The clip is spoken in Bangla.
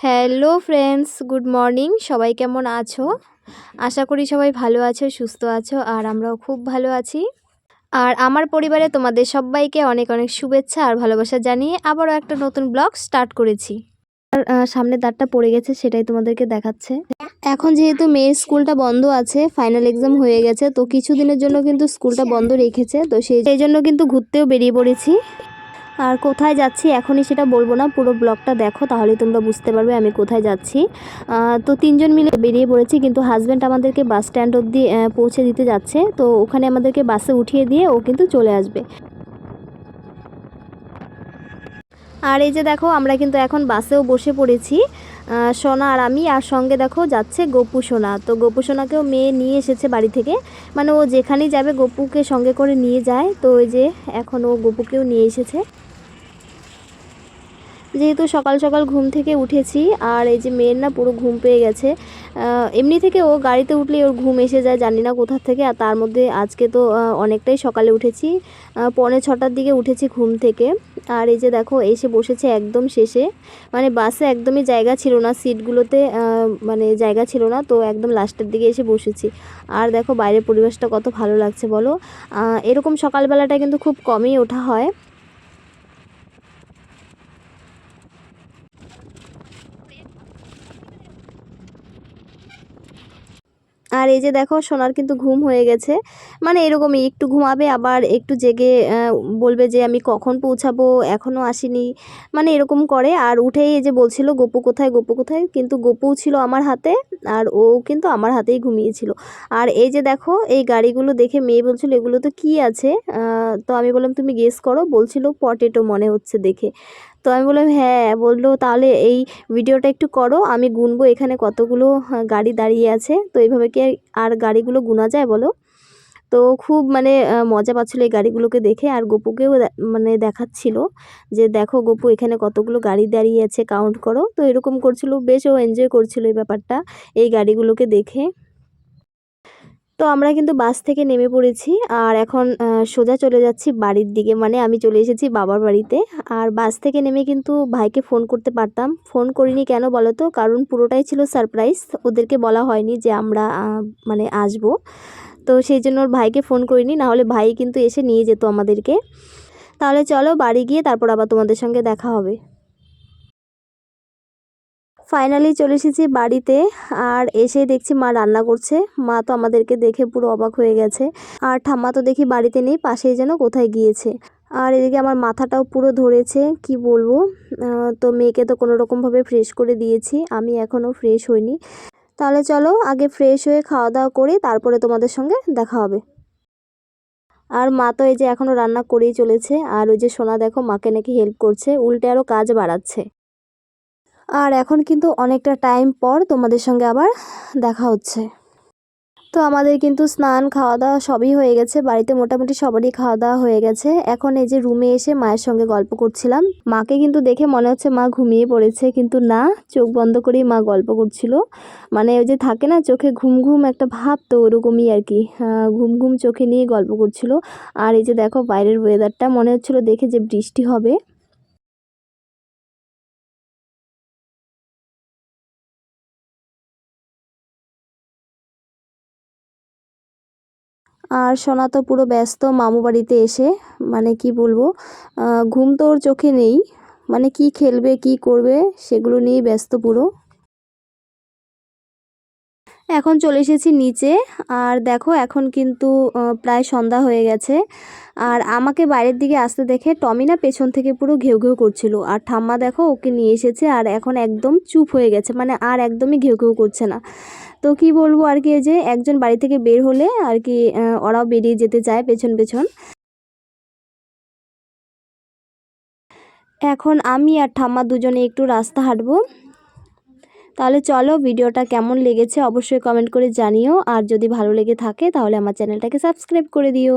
Hello friends, good morning. সবাই কেমন আছো? আশা করি সবাই ভালো আছো, সুস্থ আছো, আর আমরাও খুব ভালো আছি। আর আমার পরিবারে তোমাদের সবাইকে অনেক অনেক শুভেচ্ছা আর ভালোবাসা জানিয়ে আবারও একটা নতুন ব্লগ স্টার্ট করেছি। আর সামনে দাঁতটা পড়ে গেছে, সেটাই তোমাদেরকে দেখাচ্ছে। এখন যেহেতু মেয়ের স্কুলটা বন্ধ আছে ফাইনাল এক্সাম হয়ে গেছে, তো কিছুদিনের জন্য কিন্তু স্কুলটা বন্ধ রেখেছে, তো সেই জন্য কিন্তু ঘুরতেও বেরিয়ে পড়েছি। আর কোথায় যাচ্ছি এখনই সেটা বলব না, পুরো ব্লগটা দেখো, তাহলে তোমরা বুঝতে পারবে আমি কোথায় যাচ্ছি। তো তিনজন মিলে বেরিয়ে পড়েছি, কিন্তু হাজব্যান্ড আমাদেরকে বাস স্ট্যান্ড অবধি পৌঁছে দিতে যাচ্ছে। তো ওখানে আমাদেরকে বাসে উঠিয়ে দিয়ে ও কিন্তু চলে আসবে। আর এই যে দেখো, আমরা কিন্তু এখন বাসেও বসে পড়েছি। সোনা আর আমি, আর সঙ্গে দেখো যাচ্ছে গপু সোনা। তো গপু সোনাকেও মেয়ে নিয়ে এসেছে বাড়ি থেকে। মানে ও যেখানেই যাবে গপুকে সঙ্গে করে নিয়ে যায়। তো ওই যে এখন ও গপুকেও নিয়ে এসেছে। যেহেতু সকাল সকাল ঘুম থেকে উঠেছি আর এই যে মেয়ের না পুরো ঘুম পেয়ে গেছে এমনি থেকে ও গাড়িতে উঠলেই ওর ঘুম এসে যায় জানি না কোথা থেকে আর তার মধ্যে আজকে তো অনেকটাই সকালে উঠেছি আহ, পৌনে ছটার দিকে উঠেছি ঘুম থেকে আর এই যে দেখো এসে বসেছে একদম শেষে মানে বাসে একদমই জায়গা ছিল না সিটগুলোতে মানে জায়গা ছিল না তো একদম লাস্টের দিকে এসে বসেছি আর দেখো বাইরের পরিবেশটা কত ভালো লাগছে বলো এরকম সকালবেলাটা কিন্তু খুব কমই ওঠা হয় আর এই যে দেখো, সোনার কিন্তু ঘুম হয়ে গেছে। মানে এরকমই, একটু ঘুমাবে, আবার একটু জেগে বলবে যে আমি কখন পৌঁছাবো এখনও আসিনি। মানে এরকম করে, আর উঠেই এই যে বলছিল, গপু কোথায় গপু কোথায়? কিন্তু গপু ছিল আমার হাতে, আর ও কিন্তু আমার হাতেই ঘুমিয়েছিল। আর এই যে দেখো, এই গাড়িগুলো দেখে মেয়ে বলছিল, এগুলো তো কি আছে? তো আমি বললাম, তুমি গেস করো। বলছিল পটেটো মনে হচ্ছে দেখে। তো আমি বললাম হ্যাঁ। বলল, তাহলে এই ভিডিওটা একটু করো, আমি গুনবো এখানে কতগুলো গাড়ি দাঁড়িয়ে আছে। তো এইভাবে কি আর গাড়িগুলো গুনা যায় বলো? তো খুব মানে মজা পাচ্ছিলো এই গাড়িগুলোকে দেখে, আর গপুকেও মানে দেখাচ্ছিল যে, দেখো গপু, এখানে কতগুলো গাড়ি দাঁড়িয়ে আছে কাউন্ট করো। তো এরকম করছিল, বেশ ও এনজয় করছিল এই ব্যাপারটা, এই গাড়িগুলোকে দেখে। তো আমরা কিন্তু বাস থেকে নেমে পড়েছি আর এখন সোজা চলে যাচ্ছি বাড়ির দিকে। মানে আমি চলে এসেছি বাবার বাড়িতে। আর বাস থেকে নেমে কিন্তু ভাইকে ফোন করতে পারতাম। ফোন করিনি কেন বলো তো? কারণ পুরোটাই ছিল সারপ্রাইজ। ওদেরকে বলা হয়নি যে আমরা মানে আসব। তো সেই জন্য ওর ভাইকে ফোন করিনি। না হলে ভাই কিন্তু এসে নিয়ে যেত আমাদেরকে। তাহলে চলো বাড়ি গিয়ে তারপর আবার তোমাদের সঙ্গে দেখা হবে। ফাইনালি চলে এসেছি বাড়িতে আর এসে দেখছি মা রান্না করছে। মা তো আমাদেরকে দেখে পুরো অবাক হয়ে গেছে। আর ঠাম্মা তো দেখি বাড়িতে নেই, পাশেই যেন কোথায় গিয়েছে। আর এদিকে আমার মাথাটাও পুরো ধরেছে, কি বলব? তো মেয়েকে তো কোনো রকমভাবে ফ্রেশ করে দিয়েছি, আমি এখনও ফ্রেশ হইনি। তাহলে চলো, আগে ফ্রেশ হয়ে খাওয়া দাওয়া করে তারপরে তোমাদের সঙ্গে দেখা হবে। আর মা তো এই যে এখনও রান্না করেই চলেছে, আর ওই যে সোনা দেখো মাকে নাকি হেল্প করছে, উল্টে আরও কাজ বাড়াচ্ছে। আর এখন কিন্তু অনেকটা টাইম পর তোমাদের সঙ্গে আবার দেখা হচ্ছে। তো আমাদের কিন্তু স্নান খাওয়া দাওয়া সবই হয়ে গেছে। বাড়িতে মোটামুটি সবারই খাওয়া দাওয়া হয়ে গেছে। এখন এই যে রুমে এসে মায়ের সঙ্গে গল্প করছিলাম। মাকে কিন্তু দেখে মনে হচ্ছে মা ঘুমিয়ে পড়েছে। কিন্তু না, চোখ বন্ধ করেই মা গল্প করছিল। মানে ওই যে থাকে না, চোখে ঘুম ঘুম একটা ভাব তো ওরকমই আর কি। ঘুম ঘুম চোখে নিয়ে গল্প করছিল। আর এই যে দেখো বাইরের ওয়েদারটা মনে হচ্ছিল দেখে যে বৃষ্টি হবে। আর সোনা তো পুরো ব্যস্ত মামু বাড়িতে এসে মানে কি বলব ঘুম তো ওর চোখে নেই মানে কি খেলবে, কি করবে, সেগুলো নিয়েই ব্যস্ত পুরো। এখন চলে এসেছি নিচে। আর দেখো এখন কিন্তু প্রায় সন্ধ্যা হয়ে গেছে। আর আমাকে বাইরের দিকে আসতে দেখে টমি না পেছন থেকে পুরো ঘেউ ঘেউ করছিল। আর ঠাম্মা দেখো ওকে নিয়ে এসেছে আর এখন একদম চুপ হয়ে গেছে। মানে আর একদমই ঘেউ ঘেউ করছে না। তো কি বলব আর কি যে একজন বাড়ি থেকে বের হলে আর কি ওরাও বেরিয়ে যেতে চায় পেছন পেছন। এখন আমি আর ঠাম্মা দুজনে একটু রাস্তা হাঁটবো। তাহলে চলো ভিডিওটা কেমন লেগেছে অবশ্যই কমেন্ট করে জানিও। আর যদি ভালো লেগে থাকে তাহলে আমার চ্যানেলটাকে সাবস্ক্রাইব করে দিও।